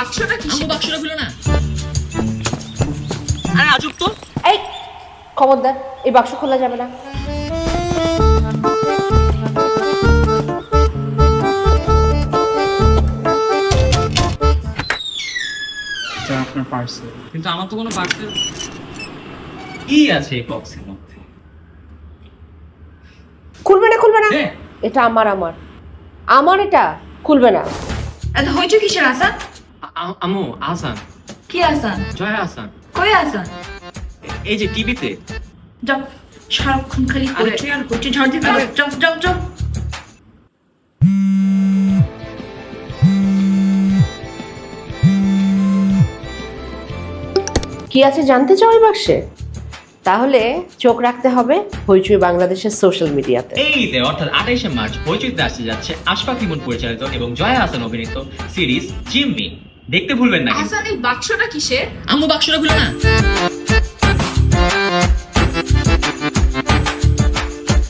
বাক্সটা কি? বাক্সটা খুলো না। আরে আজব তো। এই খবরদার এই বাক্স খোলা যাবে না। আপনার পার্সেল কিন্তু আমার তো কোনো পার্সেল কি আছে এই বক্সের মধ্যে? খুলবে না খুলবে না? হ্যাঁ। এটা আমার আমার। আমার এটা খুলবে না। এত হইছো কিসের আসান আ- আ- আসান কি আসান জয় আসান কই আসান এই যে টিভিতে। যাও সারাক্ষণ খালি আরে, করছে আর করছে ঝড় দিতে যাও যাও যাও কি আছে জানতে চাও এই বাক্সে তাহলে চোখ রাখতে হবে হইচই বাংলাদেশের সোশ্যাল মিডিয়াতে এই দে অর্থাৎ আঠাইশে মার্চ পরিচিতিতে আসতে যাচ্ছে আশফাক ইমন পরিচালিত এবং জয়া হাসান অভিনীত সিরিজ জিম্মি দেখতে ভুলবেন না আসলে এই বাক্সটা কিসের? আম্মু বাক্সটা খুলো না।